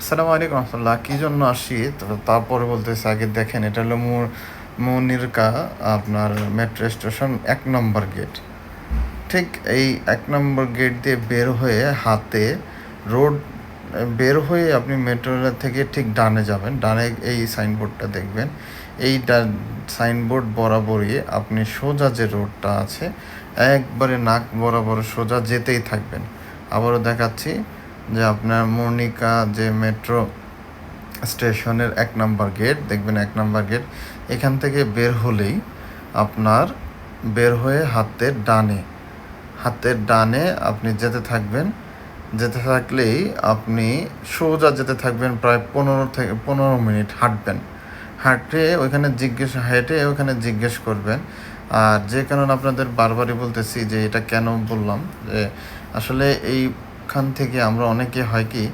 আসসালামু আলাইকুম রহমতুল্লাহ, কী জন্য আসি তারপরে বলতেছে, আগে দেখেন, এটা হলো মুর, মুনিরকা, আপনার মেট্রো স্টেশন এক নম্বর গেট ঠিক এই এক নম্বর গেট দিয়ে বের হয়ে হাতে রোড বের হয়ে আপনি মেট্রো থেকে ঠিক ডানে যাবেন। ডানে এই সাইনবোর্ডটা দেখবেন। এই সাইনবোর্ড বরাবরই আপনি সোজা যে রোডটা আছে, একবারে নাক বরাবর সোজা যেতেই থাকবেন। আবারও দেখাচ্ছি। যে আপনার মর্নিকা যে মেট্রো স্টেশনের এক নম্বর গেট দেখবেন এক নাম্বার গেট এখান থেকে বের হলেই আপনার বের হয়ে হাতের ডানে হাতের ডানে আপনি যেতে থাকবেন। যেতে থাকলেই আপনি সোজা যেতে থাকবেন, প্রায় পনেরো থেকে, পনেরো মিনিট হাঁটবেন। হাঁটে ওইখানে জিজ্ঞেস, হেঁটে ওখানে জিজ্ঞেস করবেন। আর যে কারণে আপনাদের বারবারই বলতেছি যে এটা কেন বললাম, যে আসলে এইখান থেকে আমরা অনেকে হয় কি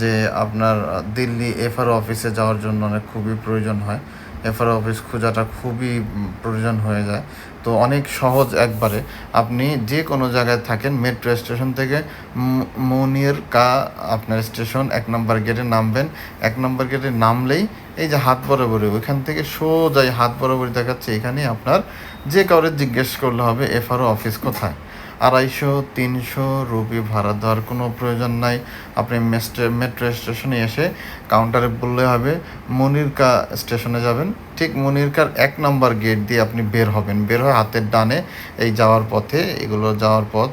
যে আপনার দিল্লি এফআরও অফিসে যাওয়ার জন্য অনেক খুবই প্রয়োজন হয়। এফআরও অফিস খোঁজাটা খুবই প্রয়োজন হয়ে যায়। তো অনেক সহজ একবারে। আপনি যে কোনো জায়গায় থাকেন মেট্রো স্টেশন থেকে মুনির কা আপনার স্টেশন এক নম্বর গেটে নামবেন। এক নম্বর গেটে নামলেই এই যে হাত বরাবরই, ওইখান থেকে সোজাই হাত বরাবরই দেখাচ্ছে, এখানেই আপনার যে কাউরে জিজ্ঞেস করলে হবে এফআরও অফিস কোথায়? আড়াইশো, তিনশো রুপি ভাড়া দেওয়ার কোনো প্রয়োজন নাই। আপনি মেট্রো স্টেশনে এসে কাউন্টারে বললে হবে, মনিরকা স্টেশনে যাবেন। ঠিক মনিরকার এক নম্বর গেট দিয়ে আপনি বের হবেন। বের হয়ে হাতের ডানে এই যাওয়ার পথে, এগুলো যাওয়ার পথ।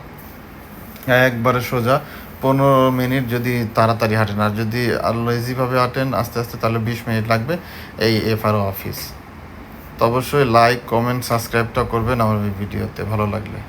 একবারে সোজা, পনেরো মিনিট যদি তাড়াতাড়ি হাঁটেন, আর যদি আর লেজিভাবে হাঁটেন, আস্তে আস্তে তাহলে বিশ মিনিট লাগবে এই এফআরও অফিস তো অবশ্যই লাইক কমেন্ট সাবস্ক্রাইবটা করবেন আমার ভিডিওতে, ভালো লাগলে।